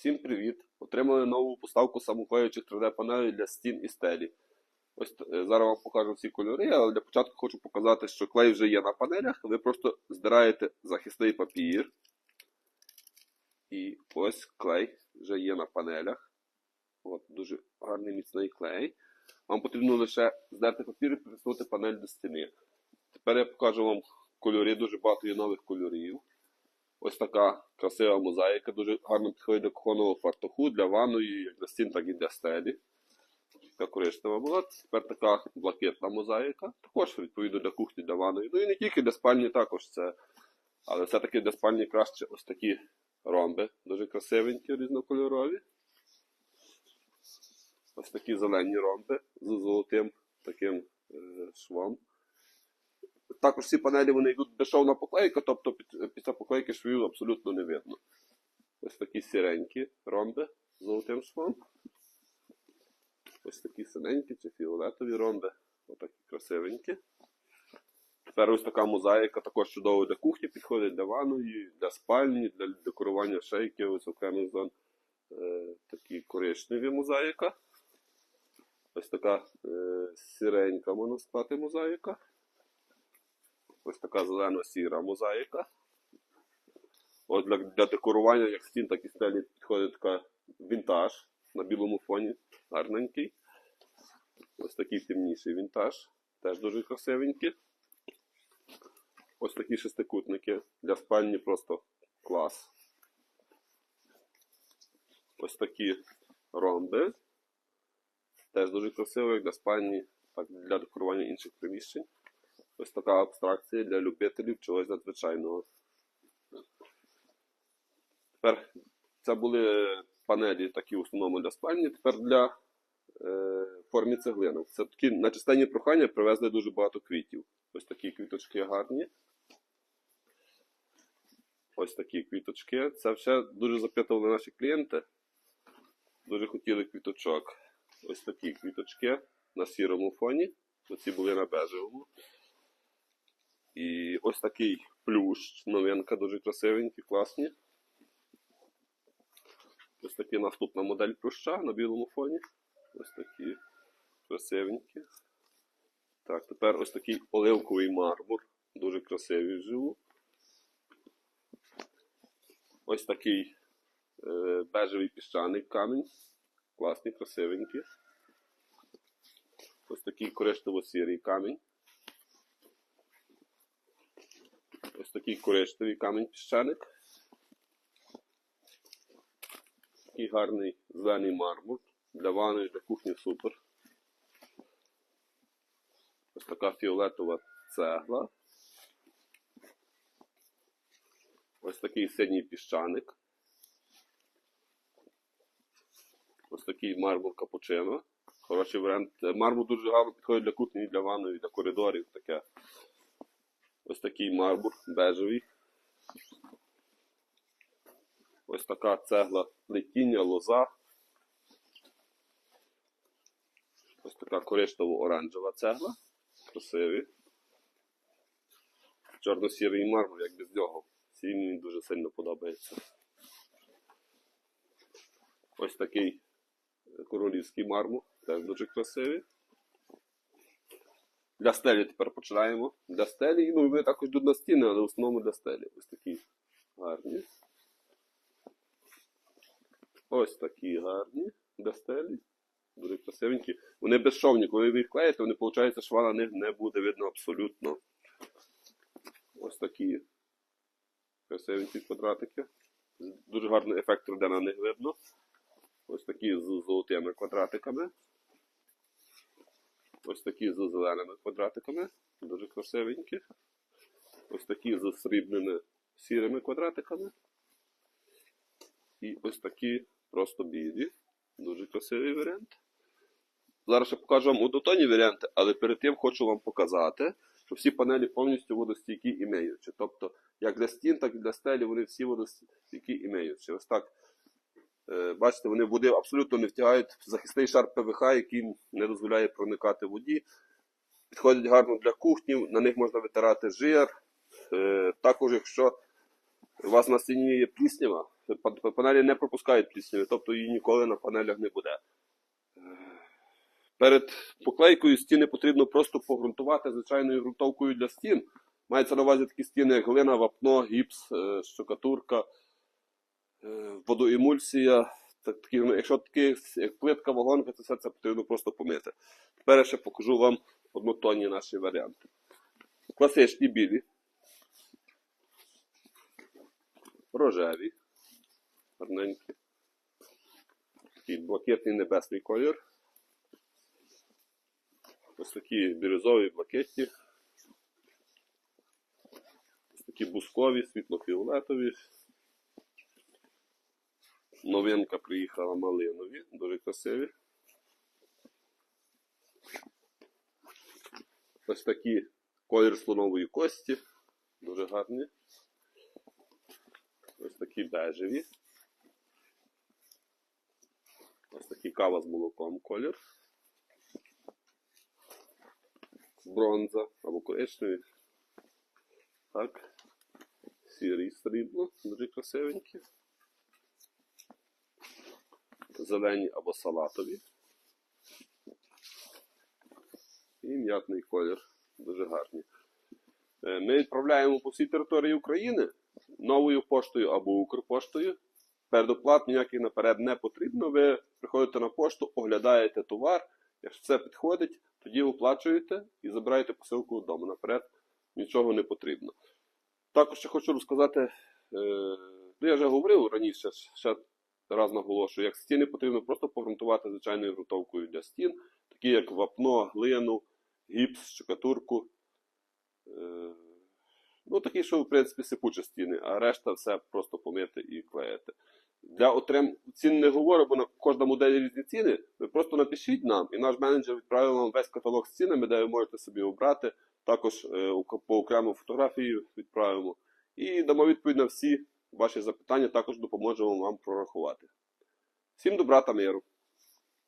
Всім привіт! Отримали нову поставку самоклеючих 3D-панелей для стін і стелі. Ось е, зараз вам покажу всі кольори, але для початку хочу показати, що клей вже є на панелях. Ви просто здираєте захисний папір. І ось клей вже є на панелях. От, дуже гарний міцний клей. Вам потрібно лише здерти папір і притиснути панель до стіни. Тепер я покажу вам кольори, дуже багато є нових кольорів. Ось така красива мозаїка, дуже гарно підходить до кухонного фартуху, для ванної, як для стін, так і для стелі. Така коричнева була. Тепер така блакитна мозаїка. Також відповідно для кухні, для ванної. Ну і не тільки для спальні також це. Але все-таки для спальні краще ось такі ромби, дуже красивенькі, різнокольорові. Ось такі зелені ромби з золотим таким е, швом. Також ці панелі вони йдуть безшовна поклейка, тобто під, після поклейки швів абсолютно не видно. Ось такі сіренькі ромби з золотим швом. Ось такі синенькі чи фіолетові ромби. Отакі красивенькі. Тепер ось така мозаїка також чудово для кухні, підходить для ванної, для спальні, для декорування шейки, ось окремих зон. Е, такі коричневі мозаїка. Ось така е, сіренька, можна мозаїка. Ось така зелено-сіра мозаїка. От для, для декорування як стін, так і стелі підходить така вінтаж на білому фоні. Гарненький. Ось такий темніший вінтаж. Теж дуже красивенький. Ось такі шестикутники. Для спальні просто клас. Ось такі ромби. Теж дуже красиво, як для спальні, так для декорування інших приміщень. Ось така абстракція для любителів чогось надзвичайного. Тепер це були панелі такі в основному для спальні. Тепер для е, формі цеглинок. Це такі на частині прохання привезли дуже багато квітів. Ось такі квіточки гарні. Ось такі квіточки. Це все дуже запитували наші клієнти. Дуже хотіли квіточок. Ось такі квіточки на сірому фоні. Оці були на бежевому. І ось такий плющ, новинка, дуже красивенький, класні. Ось такі наступна модель плюща на білому фоні. Ось такі красивенькі. Так, тепер ось такий оливковий мармур. Дуже красивий вживу. Ось такий е, бежевий піщаний камінь. Класний, красивенький. Ось такий коричнево-сірий камінь. Ось такий коричневий камінь піщаник. Такий гарний зелений мармур. Для ванної, для кухні супер. Ось така фіолетова цегла. Ось такий синій піщаник. Ось такий мармур капучино. Хороший варіант. Мармур дуже гарно підходить для кухні, для ванної, для коридорів. Таке. Ось такий мармур бежевий. Ось така цегла плетіння, лоза. Ось така коричнево-оранжева цегла. Красиві. Чорно-сірий мармур, як без нього. Сій мені дуже сильно подобається. Ось такий королівський мармур. Теж дуже красивий. Для стелі тепер починаємо. Для стелі, ну і вони також йдуть стіни, але в основному для стелі. Ось такі гарні. Ось такі гарні для стелі. Дуже красивенькі. Вони безшовні, коли ви їх клеїте, вони, виходить, шва на них не буде видно абсолютно. Ось такі красивенькі квадратики. Дуже гарний ефект де на них видно. Ось такі з золотими квадратиками. Ось такі з зеленими квадратиками. Дуже красивенькі. Ось такі з срібними сірими квадратиками. І ось такі просто білі. Дуже красивий варіант. Зараз ще покажу вам однотонні варіанти, але перед тим хочу вам показати, що всі панелі повністю водостійкі і миючі. Тобто, як для стін, так і для стелі, вони всі водостійкі і миючі. Ось так. Е, Бачите, вони води абсолютно не втягають в захисний шар ПВХ, який не дозволяє проникати воді. Підходять гарно для кухні, на них можна витирати жир. Е, Також, якщо у вас на стіні є пліснява, панелі не пропускають плісняві, тобто її ніколи на панелях не буде. Е, Перед поклейкою стіни потрібно просто погрунтувати звичайною ґрунтовкою для стін. Мається на увазі такі стіни, як глина, вапно, гіпс, штукатурка, водоемульсія. Так, такі, ну, якщо такі, як плитка, вагонка, то все це потрібно просто помити. Тепер я ще покажу вам однотонні наші варіанти. Класичні білі, рожеві, гарненькі, такий блакитний небесний колір. Ось такі бірюзові блакитні. Ось такі бускові, світло-фіолетові. Новинка приїхала малинові, дуже красиві. Ось такі колір слонової кості, дуже гарні. Ось такі бежеві. Ось такі кава з молоком колір. Бронза або коричневий. Так. Сірий срібло, дуже красивенькі. Зелені або салатові. І м'ятний колір. Дуже гарні. Е, Ми відправляємо по всій території України новою поштою або Укрпоштою. Передоплат ніяких наперед не потрібно. Ви приходите на пошту, оглядаєте товар. Якщо це підходить, тоді оплачуєте і забираєте посилку додому. Наперед нічого не потрібно. Також ще хочу розказати, е, ну я вже говорив раніше, ще раз наголошую, як стіни потрібно просто погрунтувати звичайною ґрунтовкою для стін, такі як вапно, глину, гіпс, штукатурку. Е, Ну, такі, що, в принципі, сипучі стіни, а решта все просто помити і клеїти. Для отрим... цін не говорю, бо на кожна модель різні ціни. Ви просто напишіть нам, і наш менеджер відправить вам весь каталог з цінами, де ви можете собі обрати. Також е, по окрему фотографію відправимо. І дамо відповідь на всі ваші запитання, також допоможемо вам прорахувати. Всім добра та миру!